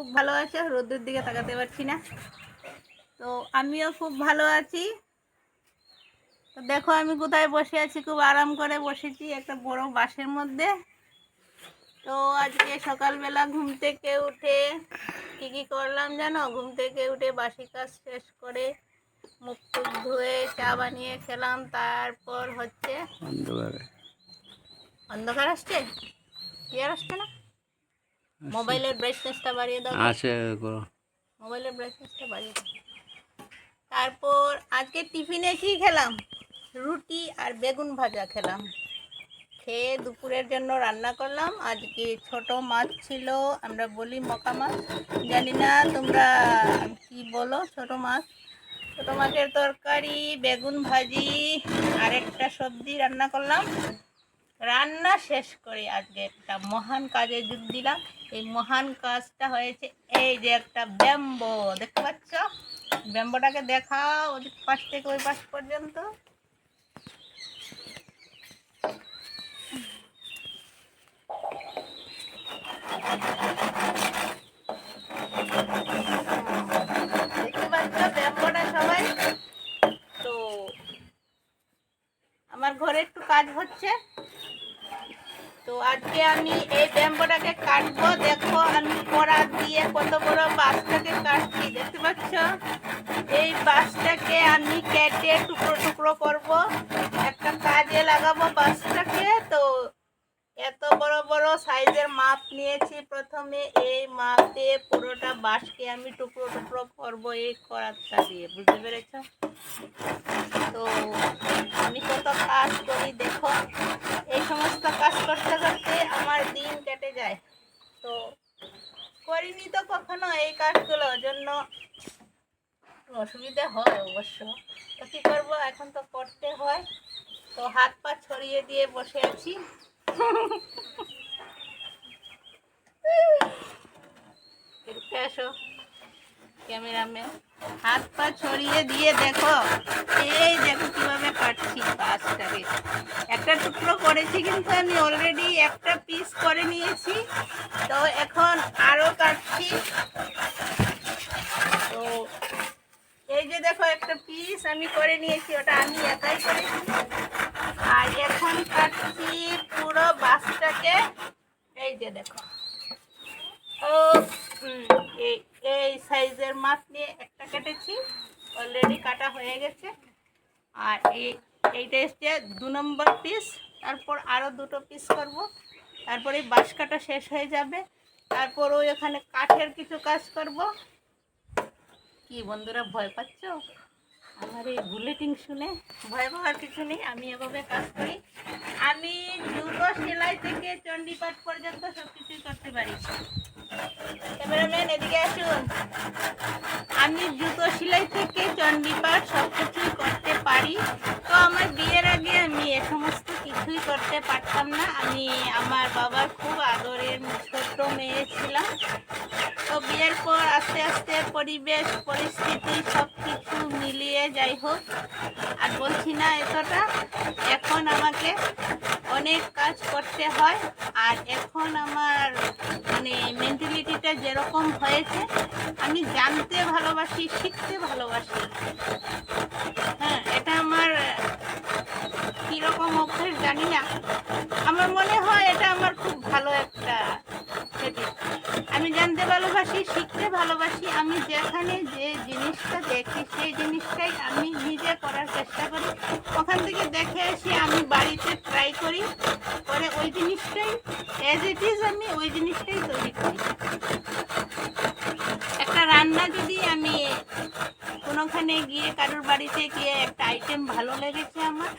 খুব ভালো আছে রোদ্রের দিকে তাকাতে পারছি না। তো আমিও খুব ভালো আছি। তো দেখো আমি কোথায় বসে আছি খুব আরাম করে বসেছি একটা বড় বাসের মধ্যে। তো আজকে সকালবেলা ঘুম থেকে উঠে কি কি করলাম জানো? ঘুম থেকে উঠে বাসি কাজ শেষ করে মুখ টুক ধুয়ে চা বানিয়ে খেলাম তারপর হচ্ছে অন্ধকারে। অন্ধকার আসছে? ক্লিয়ার আসছে না? মোবাইলের ব্রাইটনেসটা বাড়িয়ে দাও। আছে মোবাইলের ব্রাইটনেসটা বাড়িয়ে দাও। তারপর আজকে টিফিনে কি খেলাম? রুটি আর বেগুন ভাজা খেলাম। খেয়ে দুপুরের জন্য রান্না করলাম। আজকে ছোট মাছ ছিল আমরা বলি মকা মাছ। জানি না তোমরা কি বলো ছোট মাছ। ছোট মাছের তরকারি বেগুন ভাজি আর একটা সবজি রান্না করলাম। রান্না শেষ করে আজকে একটা মহান কাজে যোগ দিলাম। এই মহান কাজটা হয়েছে এই যে একটা ব্যাম্বো, দেখতে পাচ্ছ? ব্যাম্বোটাকে দেখাও ওই পাশ থেকে ওই পাশ পর্যন্ত। দেখতে পাচ্ছ ব্যাম্বোটা সবাই? তো আমার ঘরে একটু কাজ হচ্ছে। তো আজকে আমি এই ব্যাম্বোটাকে কাটবো, দেখো আমি কড়া দিয়ে কত বড় বাঁশটাকে কাটছি, দেখতে পাচ্ছ? এই বাঁশটাকে আমি কেটে টুকরো টুকরো করব। একটা কাজে লাগাবো বাঁশটাকে তো এত বড় বড় সাইজের মাপ নিয়েছি। প্রথমে এই মাপ পুরোটা বাঁশকে আমি টুকরো টুকরো করব এই কড়াটা দিয়ে, বুঝতে পেরেছ? তো আমি কত কাজ করি, দেখো। এই সমস্ত কাজ করতে করতে আমার দিন কেটে যায়। তো করিনি তো কখনো এই কাজগুলো জন্য অসুবিধা হয় অবশ্য। তো কী করব, এখন তো করতে হয়। তো হাত পা ছড়িয়ে দিয়ে বসে আছি। আসো, ক্যামেরাম্যান। হাত পা ছড়িয়ে দিয়ে দেখো। এই দেখো কীভাবে কাটছি। গাছটাকে একটা টুকরো করেছি কিন্তু আমি অলরেডি একটা পিস করে নিয়েছি। তো এখন আরও কাটছি। তো এই যে দেখো, একটা পিস আমি করে নিয়েছি, ওটা আমি একাই করেছি। আর এখন কাটছি পুরো বাসটাকে। এই যে দেখো। ও এই সাইজের মাছ নিয়ে একটা কেটেছি। অলরেডি কাটা হয়ে গেছে। আর এই এইটা এসছে দু নম্বর পিস তারপর আরও দুটো পিস করব। তারপরে বাঁশ কাটা শেষ হয়ে যাবে। তারপর ওই ওখানে কাঠের কিছু কাজ করব। কি বন্ধুরা, ভয় পাচ্ছ? আমার এই বুলেটিং শুনে ভয় পাওয়ার কিছু নেই, আমি এভাবে কাজ করি। আমি জুতো সেলাই থেকে চণ্ডীপাঠ পর্যন্ত সব কিছুই করতে পারি। ক্যামেরাম্যান, এদিকে আসুন। আমি জুতো সেলাই থেকে চণ্ডীপাঠ সব কিছুই করতে পারি। আমার বিয়ের আগে আমি এ সমস্ত কিছুই করতে পারতাম না। আমি আমার বাবার খুব আদরের ছোট্ট মেয়ে ছিলাম। তো বিয়ের পর আস্তে আস্তে পরিবেশ, পরিস্থিতি সব কিছু মিলিয়ে যাই হোক, আর বলছি না এতটা। এখন আমাকে অনেক কাজ করতে হয়, আর এখন আমার মানে মেন্টালিটিটা যেরকম হয়েছে, আমি জানতে ভালোবাসি, শিখতে ভালোবাসি। হ্যাঁ অভ্যেস জানি না। আমার মনে হয় এটা আমার খুব ভালো একটা। আমি জানতে ভালোবাসি, শিখতে ভালোবাসি, আমি যেখানে যে জিনিসটা দেখি, সেই জিনিসটাই আমি নিজে করার চেষ্টা করি। ওখান থেকে দেখে এসে আমি বাড়িতে ট্রাই করি পরে ওই জিনিসটাই অ্যাজ ইট ইজ আমি ওই জিনিসটাই তৈরি করি একটা রান্না যদি আমি কোনোখানে গিয়ে কারোর বাড়িতে গিয়ে একটা আইটেম ভালো লেগেছে আমার।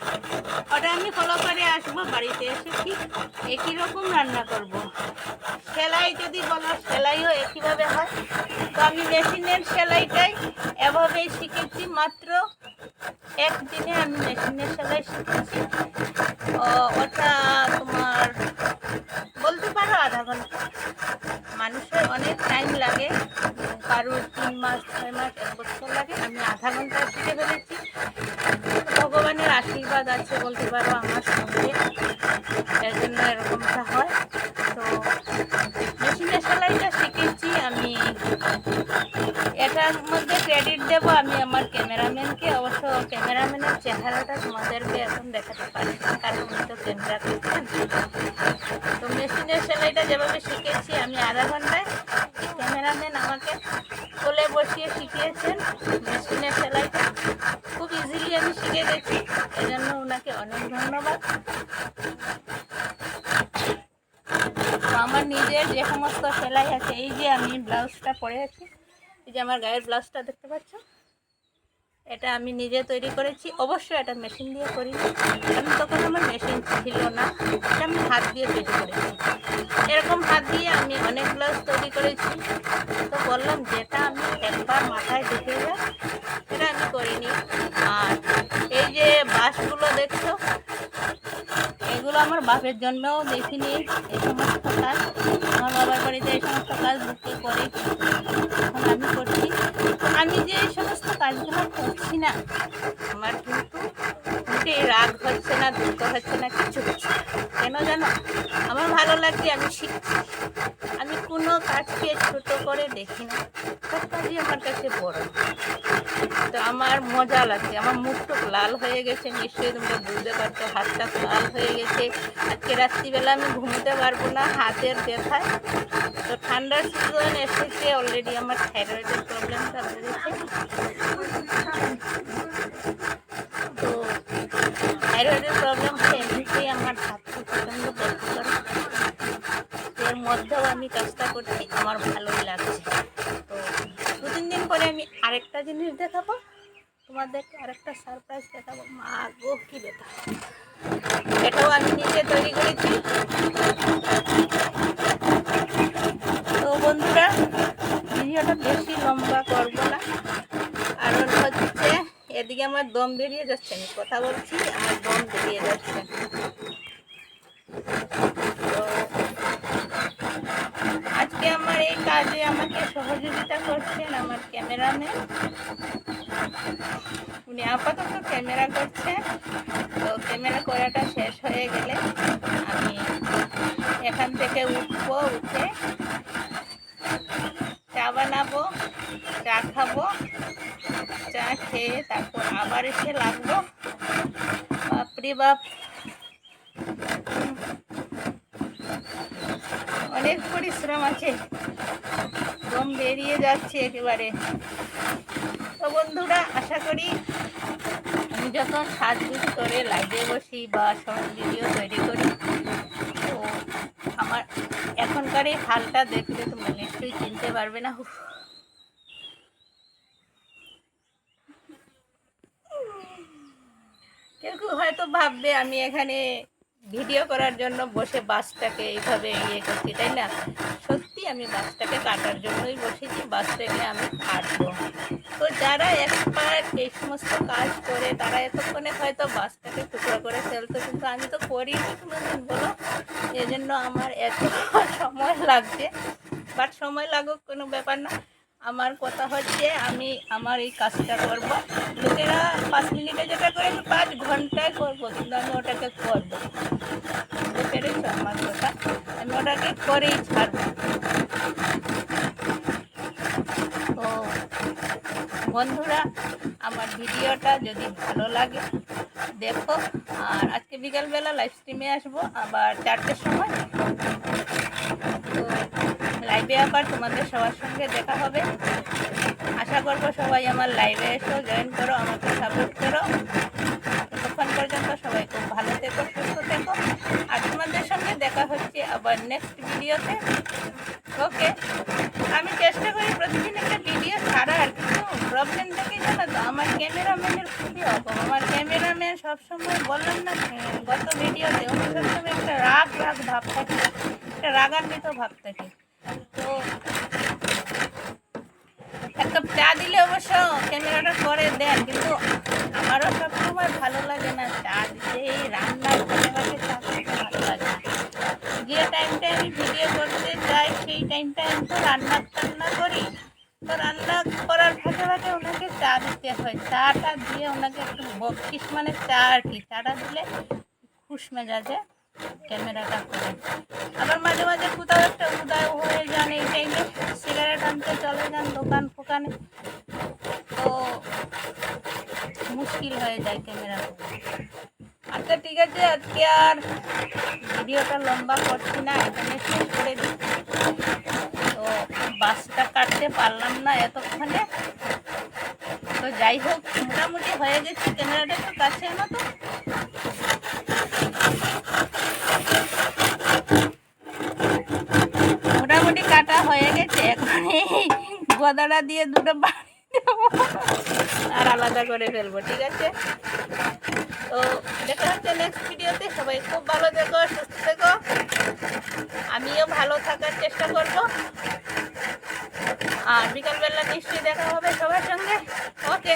ওটা আমি ফলো করে আসব বাড়িতে এসে ঠিক একই রকম রান্না করব। সেলাই যদি বলো, সেলাইও একইভাবে হয়। তো আমি মেশিনের সেলাইটাই এভাবেই শিখেছি মাত্র একদিনে আমি মেশিনের সেলাই শিখেছি। ওটা তোমার বলতে পারো আধা ঘণ্টা। মানুষের অনেক টাইম লাগে। কারোর তিন মাস, ছয় মাস, এক বছর আধা ঘণ্টা শিখে ফেলেছি ভগবানের আশীর্বাদ আছে বলতে পারো আমার সঙ্গে। এর জন্য এরকমটা হয়। তো মেশিনের সেলাইটা শিখেছি আমি। এটার মধ্যে ক্রেডিট দেব আমি আমার ক্যামেরাম্যানকে। অবশ্য ক্যামেরাম্যানের চেহারাটা তোমাদেরকে এখন দেখাতে পারি কারণ উনি তো ক্যামেরা করছেন। তো মেশিনের সেলাইটা যেভাবে শিখেছি আমি আধা ঘন্টায়। ক্যামেরাম্যান আমাকে কোলে বসিয়ে শিখিয়েছেন। মেশিনের সেলাইটা খুব ইজিলি আমি শিখে গেছি। এজন্য ওনাকে অনেক ধন্যবাদ। আমার নিজের যে সমস্ত সেলাই আছে, এই যে আমি ব্লাউজটা পরে আছি, এই যে আমার গায়ের ব্লাউজটা দেখতে পাচ্ছ? এটা আমি নিজে তৈরি করেছি। অবশ্যই এটা মেশিন দিয়ে করিনি আমি তখন আমার মেশিন ছিল না। এটা আমি হাত দিয়ে তৈরি করেছি। এরকম হাত দিয়ে আমি অনেক ব্লাউজ তৈরি করেছি। তো বললাম, যেটা আমি একবার মাথায় ঢুকে যায় সেটা আমি করিনি। আর এই যে বাসগুলো দেখছ, এগুলো আমার বাপের জন্মেও দেখিনি এই সমস্ত কাজ। আমার বাবার বাড়িতে এই সমস্ত কাজ বুকে করে এখন আমি করছি। আমি যে এই সমস্ত কাজগুলো করছি না, আমার কিন্তু মোটেই রাগ হচ্ছে না, দুঃখ হচ্ছে না, কিছু হচ্ছে কেন জানো? আমার ভালো লাগছে, আমি শিখছি। কাজকে ছোট করে দেখি না। সব কাজই আমার কাছে বড়। তো আমার মজা লাগছে, আমার মুখটুক লাল হয়ে গেছে, নিশ্চয়ই তোমরা বুঝতে পারছ, হাতটা লাল হয়ে গেছে। আজকে রাত্রিবেলা আমি ঘুমোতে পারব না, হাতের ব্যথায়। তো ঠান্ডার সিজন এসেছে অলরেডি আমার থাইরয়েডের প্রবলেমটা বেড়েছে। তো থাইরয়েডের প্রবলেম হলে এমনিতেই আমার হাতটা প্রচণ্ড ব্যথা করে এর মধ্যেও আমি কাজটা করছি, আমার ভালোই লাগছে। তো দু তিন দিন পরে আমি আরেকটা জিনিস দেখাবো, তোমাদেরকে আরেকটা সারপ্রাইজ দেখাবো। মা গো, কি ব্যথা। এটাও আমি নিজে তৈরি করেছি। তো বন্ধুরা, ভিডিওটা বেশি লম্বা করব না। কারণ হচ্ছে, এদিকে আমার দম বেরিয়ে যাচ্ছে, আমি কথা বলছি আমার দম বেরিয়ে যাচ্ছে তো আজকে আমার এই কাজে আমাকে সহযোগিতা করছেন আমার ক্যামেরাম্যান। উনি আপাতত ক্যামেরা করছেন। তো ক্যামেরা করাটা শেষ হয়ে গেলে আমি এখান থেকে উঠবো, উঠে চা বানাবো, চা খাব, চা খেয়ে তারপর আবার এসে লাগবো। বাপরে বাপ! অনেক পরিশ্রম আছে। বেরিয়ে যাচ্ছে একেবারে। তো বন্ধুরা, আশা করি আমি যখন সাজগুজ করে লাইভে বসি বা শর্ট ভিডিও তৈরি করি, তো আমার এখনকার এই হালটা দেখলে তোমরা নিশ্চয়ই চিনতে পারবে না। কেউ কেউ হয়তো ভাববে আমি এখানে ভিডিও করার জন্য বসে বাসটাকে এইভাবে ইয়ে করছি, তাই না? সত্যি আমি বাসটাকে কাটার জন্যই বসেছি, বাসটাকে আমি কাটবো। তো যারা এক্সপার্ট এই সমস্ত কাজ করে, তারা এতক্ষণে হয়তো বাসটাকে টুকরো করে ফেলতো, কিন্তু আমি তো করিনি কোনোদিন, বলো? এই জন্য আমার এত সময় লাগছে। বাট সময় লাগুক, কোনো ব্যাপার না। আমার কথা হচ্ছে, আমি আমার এই কাজটা করব। লোকেরা পাঁচ মিনিটে যেটা করে, আমি পাঁচ ঘন্টায় করব, কিন্তু আমি ওটাকে করব পেরেছ আমার কথা। আমি ওটাকে করেই ছাড়বো। তো বন্ধুরা, আমার ভিডিওটা যদি ভালো লাগে, দেখো। আর আজকে বিকালবেলা লাইভ স্ট্রিমে আসব, আবার চারটের সময়। তো লাইভে আবার তোমাদের সবার সঙ্গে দেখা হবে। আশা করব সবাই আমার লাইভে এসো জয়েন করো, আমাকে সাপোর্ট করো। পর্যন্ত সবাই খুব ভালো থেকো, সুস্থ থেকো। আর তোমাদের সঙ্গে দেখা হচ্ছে আবার নেক্সট ভিডিওতে ওকে আমি চেষ্টা করি প্রতিদিন একটা ভিডিও ছাড়ার কিন্তু প্রবলেমটা কি জানো তো? আমার ক্যামেরাম্যানের খুবই অভাব। আমার ক্যামেরাম্যান সবসময় বললাম না গত ভিডিওতে উনি সবসময় একটা রাগ রাগ ভাব থাকে, একটা রাগান্বিত ভাব থাকে। তো এক কাপ চা দিলে অবশ্য ক্যামেরাটা করে দেন, কিন্তু আমারও সবসময় ভালো লাগে না। চা দিতে, এই রান্নার ফাঁকে চা করতে ভালো লাগে যে টাইমটায় আমি ভিডিও করতে যাই, সেই টাইমটায় আমি তো রান্না টান্না করি। তো রান্না করার ফাঁকে ফাঁকে ওনাকে চা দিতে হয়। চাটা দিয়ে ওনাকে একটু বকশিস মানে চা আর কি, চাটা দিলে খুশ মেজাজে ক্যামেরাটা করে। আবার মাঝে মাঝে কোথাও একটা উদয় হয়ে যান, এই টাইমে সিগারেট আনতে চলে যান দোকান ফোকানে তো মুশকিল হয়ে যায় ক্যামেরা আচ্ছা ঠিক আছে, আজকে আর ভিডিওটা লম্বা করছি না, এখানে শেষ করে দিই তো বাসটা কাটতে পারলাম না এতক্ষণে। তো যাই হোক, মোটামুটি হয়ে গেছে ক্যামেরাটা একটু কাছে এনো তো। মোটামুটি কাটা হয়ে গেছে এখন গদাটা দিয়ে দুটো বাড়ি আর আলাদা করে ফেলব, ঠিক আছে? তো দেখা হচ্ছে নেক্সট ভিডিওতে সবাই খুব ভালো থেকো, সুস্থ থেকো। আমিও ভালো থাকার চেষ্টা করব। আর বিকালবেলা নিশ্চয়ই দেখা হবে সবার সঙ্গে। ওকে